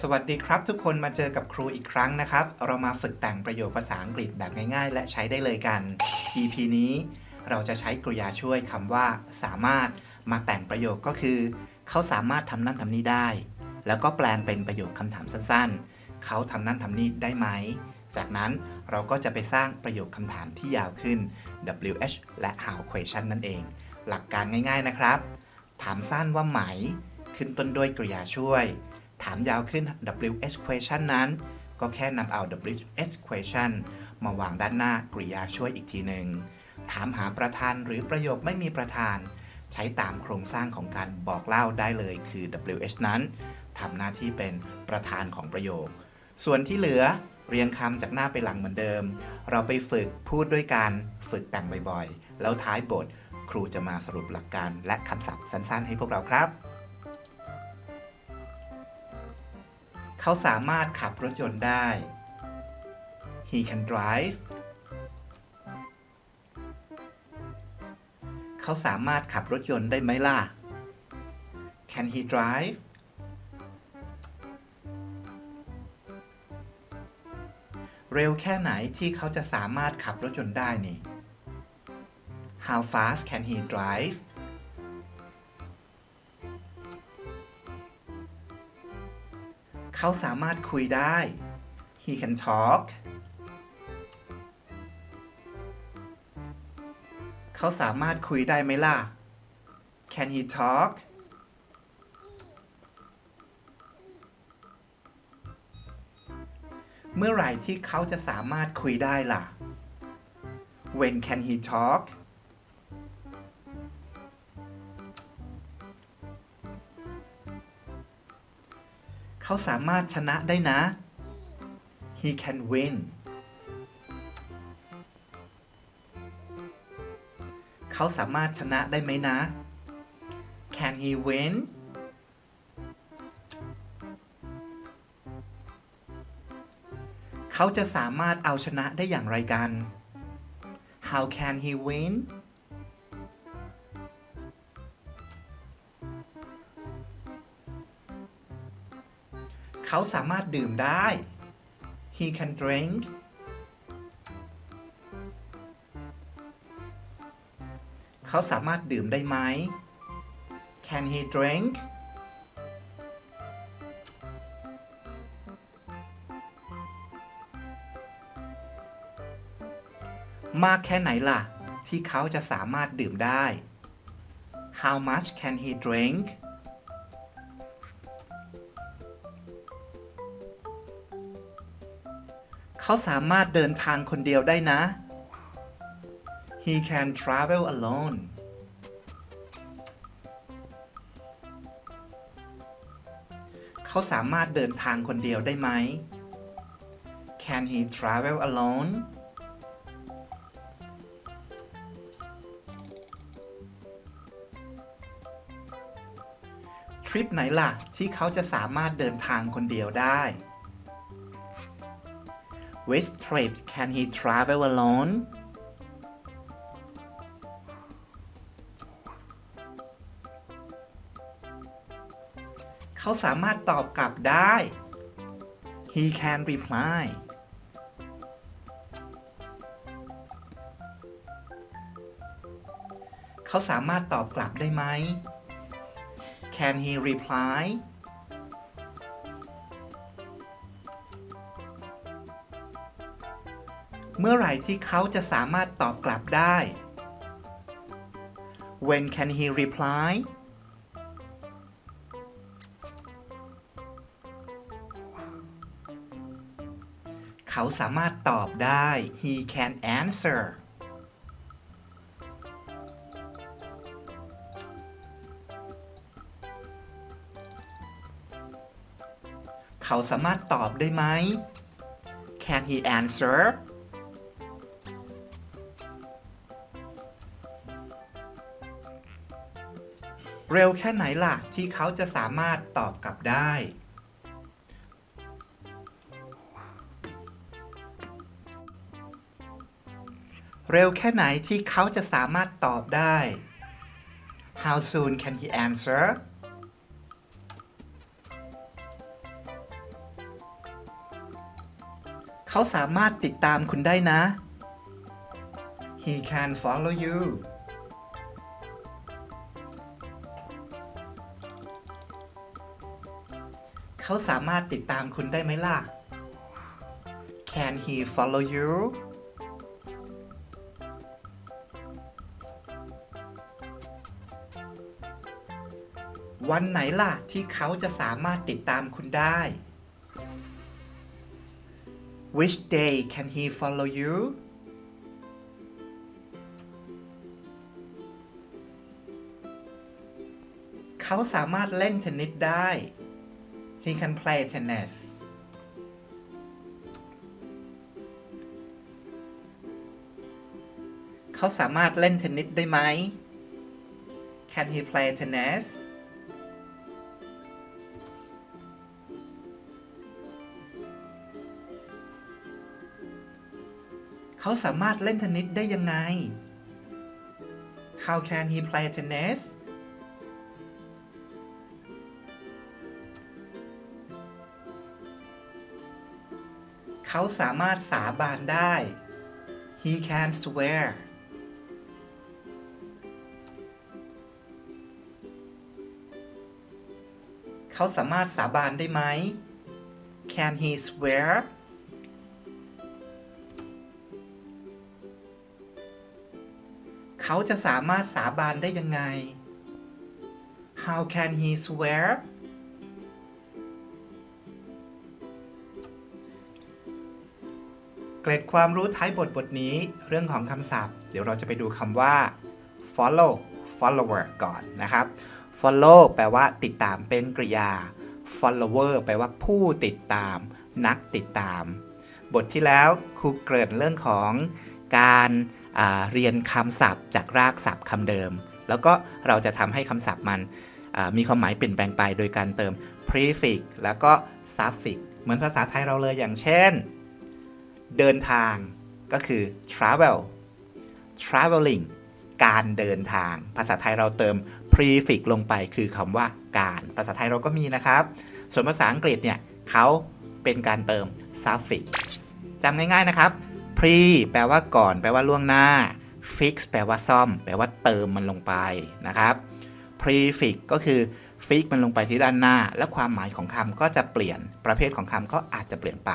สวัสดีครับทุกคนมาเจอกับครูอีกครั้งนะครับ เรามาฝึกแต่งประโยคภาษาอังกฤษแบบง่าย ๆ และใช้ได้เลยกัน EP นี้เราจะใช้กริยาช่วยคำว่า สามารถมาแต่งประโยคก็คือ เขาสามารถทำนั่นทำนี่ได้ แล้วก็แปลงเป็นประโยคคำถามสั้นๆ เขาทำนั่นทำนี่ได้ไหม จากนั้นเราก็จะไปสร้างประโยคคำถามที่ยาวขึ้น WH และ How question นั่นเอง หลักการง่าย ๆนะครับ ถามสั้นว่าไหม ขึ้นต้นด้วยกริยาช่วย ถามยาวขึ้น WH question นั้น ก็แค่นำเอา WH question มาวางด้านหน้ากริยาช่วยอีกทีหนึ่ง ถามหาประธานหรือประโยคไม่มีประธาน ใช้ตามโครงสร้างของการบอกเล่าได้เลยคือ WH นั้นทำหน้าที่เป็นประธานของประโยค ส่วนที่เหลือเรียงคำจากหน้าไปหลังเหมือนเดิม เราไปฝึกพูดด้วยการฝึกแต่งบ่อยๆ แล้วท้ายบทครูจะมาสรุปหลักการและคำศัพท์สั้นๆ ให้พวกเราครับ เขาสามารถขับรถยนต์ได้ he can drive เขาสามารถขับรถยนต์ได้ไหมล่ะ can he drive เร็วแค่ไหนที่เขาจะสามารถขับรถยนต์ได้นี่ How fast can he drive เขาสามารถคุยได้ He can talk เขาสามารถคุยได้ไหมล่ะ Can he talk เมื่อไหร่ที่เขาจะสามารถคุยได้ล่ะ When can he talk เขาสามารถชนะได้นะ He can win เขาสามารถชนะได้ไหมนะ Can he win เขาจะสามารถเอาชนะได้อย่างไรกัน How can he win เขาสามารถดื่มได้ He can drink เขาสามารถดื่มได้ไหม Can he drink มากแค่ไหนล่ะ ที่เขาจะสามารถดื่มได้ How much can he drink เขาสามารถเดินทางคนเดียวได้นะ He can travel alone เขาสามารถเดินทางคนเดียวได้ไหม Can he travel alone ทริปไหนล่ะ ที่เขาจะสามารถเดินทางคนเดียวได้ Which trip can he travel alone เขาสามารถตอบกลับได้ He can reply เขาสามารถตอบกลับได้ไหม Can he reply มื่อไหร่ที่เขาจะสามารถตอบกลับได้ When can he reply เขาสามารถตอบได้ He can answer เขาสามารถตอบได้ไหม Can he answer เร็วแค่ไหนล่ะที่เขาจะสามารถตอบกลับได้ เร็วแค่ไหนที่เขาจะสามารถตอบได้ How soon can he answer เขาสามารถติดตามคุณได้นะ He can follow you เขาสามารถติดตามคุณได้ไหมล่ะ Can he follow you วันไหนล่ะที่เขาจะสามารถติดตามคุณได้ Which day can he follow you เขาสามารถเล่นเทนนิสได้ He can play tennis เขาสามารถเล่นเทนนิสได้ไหม Can he play tennis เขาสามารถเล่นเทนนิสได้ยังไง How can he play tennis เขาสามารถสาบานได้ He can swear เขาสามารถสาบานได้ไหม Can he swear เขาจะสามารถสาบานได้ยังไง How can he swear เกร็ดความรู้ท้ายบทบทนี้ เรื่องของคำศัพท์ เดี๋ยวเราจะไปดูคำว่า follow follower ก่อนนะครับ follow แปลว่าติดตามเป็นกริยา follower แปลว่าผู้ติดตาม นักติดตาม บทที่แล้วครูเกริ่นเรื่องของการาเรียนคำศัพท์จากรากศัพท์คำเดิม แล้วก็เราจะทำให้คำศัพท์มันมีความหมายเปลี่ยนแปลงไปโดยการเติม prefix แล้วก็ suffix เหมือนภาษาไทยเราเลยอย่างเช่น เดินทางก็คือ travel traveling การเดินทาง ภาษาไทยเราเติม prefix ลงไปคือคำว่าการ ภาษาไทยเราก็มีนะครับ ส่วนภาษาอังกฤษเนี่ยเขาเป็นการเติม suffix จำง่ายๆนะครับ pre แปลว่าก่อน แปลว่าล่วงหน้า fix แปลว่าซ่อม แปลว่าเติมมันลงไปนะครับ prefix ก็คือ fix มันลงไปที่ด้านหน้า และความหมายของคำก็จะเปลี่ยนประเภทของคำก็อาจจะเปลี่ยนไป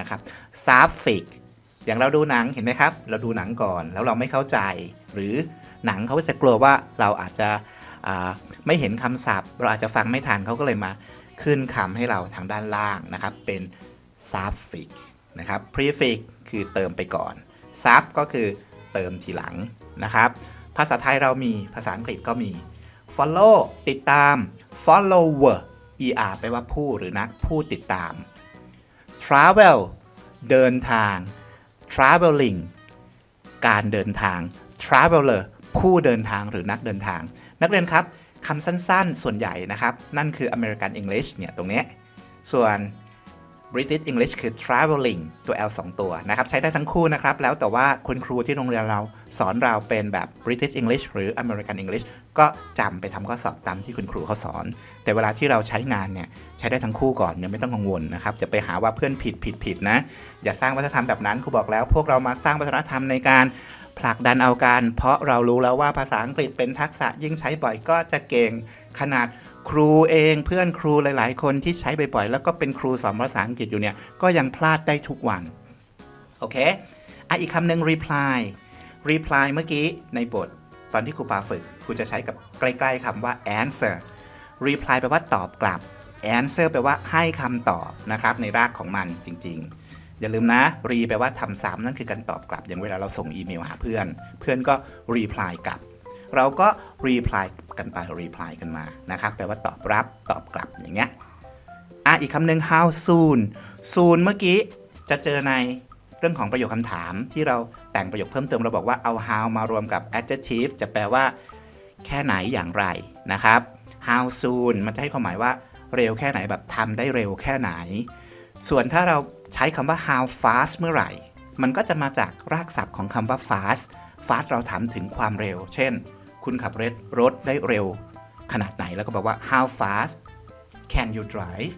นะครับ suffix อย่างเราดูหนังเห็นไหมครับ เราดูหนังก่อนแล้วเราไม่เข้าใจ หรือหนังเขาจะกลัวว่าเราอาจจะไม่เห็นคำศัพท์ เราอาจจะฟังไม่ทันเขาก็เลยมาขึ้นคำให้เราทางด้านล่างนะครับ เป็น suffix นะครับ prefix คือเติมไปก่อน sub ก็คือเติมทีหลังนะครับ ภาษาไทยเรามีภาษาอังกฤษก็มี follow ติดตาม follower er แปลว่าผู้หรือนักผู้ติดตาม travel เดินทาง traveling การเดินทาง traveler ผู้เดินทางหรือนักเดินทาง นักเรียนครับคำสั้นๆ ส่วนใหญ่นะครับ นั่นคือ American English เนี่ยตรงนี้ ส่วน British English คือ traveling ตัว L 2 ตัวนะครับ ใช้ได้ทั้งคู่นะครับ แล้วแต่ว่าคุณครูที่โรงเรียนเราสอนเราเป็นแบบ British English หรือ American English ก็จำไปทำข้อสอบตามที่คุณครูเขาสอน แต่เวลาที่เราใช้งานเนี่ย ใช้ได้ทั้งคู่ก่อนเนี่ยไม่ต้องกังวลนะครับ จะไปหาว่าเพื่อนผิดผิดผิดนะ อย่าสร้างวัฒนธรรมแบบนั้นครูบอกแล้ว พวกเรามาสร้างวัฒนธรรมในการผลักดันเอาการ เพราะเรารู้แล้วว่าภาษาอังกฤษเป็นทักษะยิ่งใช้บ่อยก็จะเก่งขนาด ครูเองเพื่อนครูหลาย ๆ คนที่ใช้บ่อยๆแล้วก็เป็นครูสอนภาษาอังกฤษอยู่เนี่ยก็ยังพลาดได้ทุกวัน โอเคอะอีกคำหนึ่ง reply reply เมื่อกี้ในบท ตอนที่ครูปาฝึกครูจะใช้กับใกล้ๆคำว่า answer reply แปลว่าตอบกลับ answer แปลว่าให้คำตอบนะครับในรากของมันจริง ๆ อย่าลืมนะ re แปลว่าทำซ้ำนั่นคือการตอบกลับ อย่างเวลาเราส่งอีเมลหาเพื่อน เพื่อนก็ reply กลับ เราก็ reply กันไป reply กันมานะครับแปลว่าตอบรับตอบกลับอย่างเงี้ยอะอีกคำหนึ่ง how soon soon เมื่อกี้จะเจอในเรื่องของประโยคคำถามที่เราแต่งประโยคเพิ่มเติมเราบอกว่าเอา how มารวมกับ adjective จะแปลว่า แค่ไหนอย่างไรนะครับ how soon มันจะให้ความหมายว่าเร็วแค่ไหนแบบทำได้เร็วแค่ไหน ส่วนถ้าเราใช้คำว่า how fast เมื่อไหร่ มันก็จะมาจากรากศัพท์ของคำว่า fast fast เราถามถึงความเร็ว เช่น คุณขับรถรถได้เร็วขนาดไหนแล้วก็บอกว่า how fast can you drive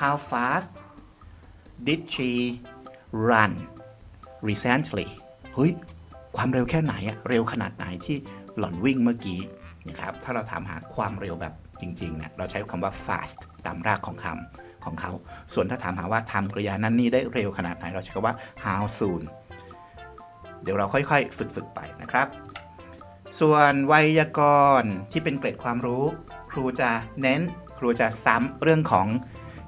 how fast did she run recently เฮ้ย ความเร็วแค่ไหนอะเร็วขนาดไหนที่หล่อนวิ่งเมื่อกี้นะครับถ้าเราถามหาความเร็วแบบจริงๆเนี่ยเราใช้คำว่า fast ตามรากของคำของเขา ส่วนถ้าถามหาว่าทำกริยานั้นนี่ได้เร็วขนาดไหน เราใช้คำว่า how soon เดี๋ยวเราค่อยๆ ฝึกๆไปนะครับ ส่วนไวยากรณ์ที่เป็นเกร็ดความรู้ ครูจะเน้น ครูจะซ้ำเรื่องของ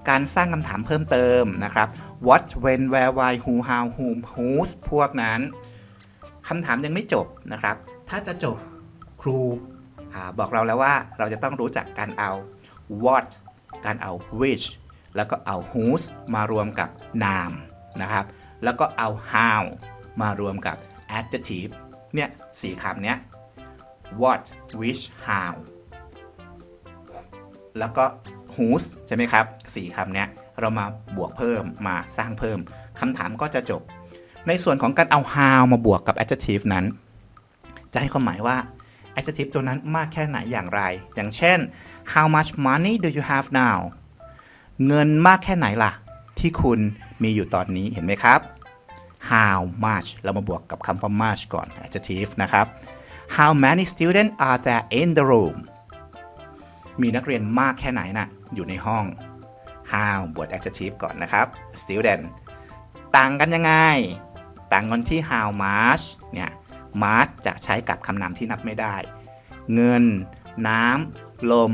การสร้างคำถามเพิ่มเติมนะครับ what when where why who how whom whose พวกนั้นคำถามยังไม่จบนะครับ ถ้าจะจบครูอบอกเราแล้วว่าเราจะต้องรู้จักการเอา what การเอา which แล้วก็เอา whose มารวมกับ noun นะครับ แล้วก็เอา how มารวมกับ adjective เนี่ยสี่คำเนี้ย what which how แล้วก็ whose ใช่ไหมครับสี่คำเนี้ยเรามาบวกเพิ่มมาสร้างเพิ่มคำถามก็จะจบ ในส่วนของการเอา how มาบวกกับ adjective นั้น จะให้ความหมายว่า adjective ตัวนั้นมากแค่ไหนอย่างไร อย่างเช่น how much money do you have now เงินมากแค่ไหนล่ะ ที่คุณมีอยู่ตอนนี้เห็นไหมครับ how much เรามาบวกกับคำว่า much ก่อน adjective นะครับ how many students are there in the room มีนักเรียนมากแค่ไหนนะ่ะ อยู่ในห้อง how บวก adjective ก่อนนะครับ student ต่างกันยังไง ต่างกันที่ how much เนี่ย much จะใช้กับคำนามที่นับไม่ได้ เงิน น้ำ ลม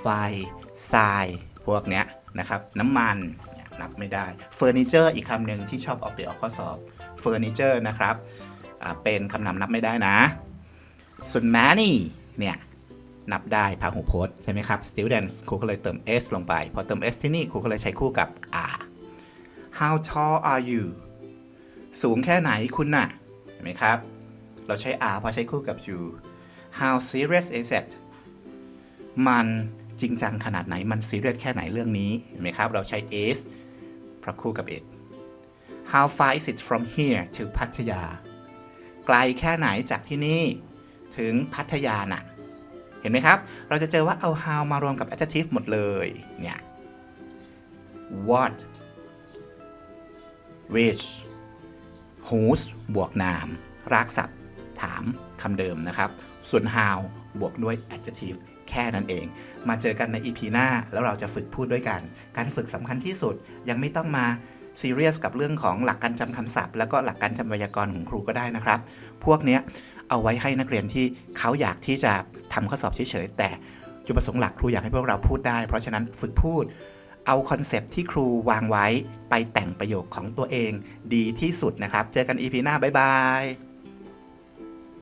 ไฟ ทราย พวกเนี้ยนะครับ น้ำมันนับไม่ได้เฟอร์นิเจอร์อีกคำหนึ่งที่ชอบเอาไปออกข้อสอบเฟอร์นิเจอร์นะครับเป็นคำนามนับไม่ได้นะ ส่วน many เนี่ยนับได้พหูพจน์ใช่ไหมครับ students ครูก็เลยเติม s ลงไป พอเติม s ที่นี่ครูก็เลยใช้คู่กับ are how tall are you สูงแค่ไหนคุณน่ะเห็นไหมครับ เราใช้ are พราะใช้คู่กับ you how serious is it มันจริงจังขนาดไหนมัน serious แค่ไหนเรื่องนี้เห็นไหมครับ เราใช้ is พระคู่กับ it how far is it from here to พัทยา ไกลแค่ไหนจากที่นี่ ถึงพัทยาน่ะ เห็นไหมครับ เราจะเจอว่าเอา how มารวมกับ adjective หมดเลย เนี่ย what which whose บวกนาม รากศัพท์ ถามคำเดิมนะครับ ส่วน how บวกด้วย adjective แค่นั้นเอง มาเจอกันใน EP หน้า แล้วเราจะฝึกพูดด้วยกัน การฝึกสำคัญที่สุดยังไม่ต้องมาซีเรียสกับเรื่องของหลักการจำคำศัพท์ แล้วก็หลักการจำไวยากรณ์ของครูก็ได้นะครับ พวกเนี้ย เอาไว้ให้นักเรียนที่เขาอยากที่จะทำข้อสอบเฉยๆแต่จุดประสงค์หลักครูอยากให้พวกเราพูดได้ เพราะฉะนั้นฝึกพูด เอาคอนเซปที่ครูวางไว้ไปแต่งประโยคของตัวเองดีที่สุดนะครับ เจอกัน EP หน้าบ๊ายบาย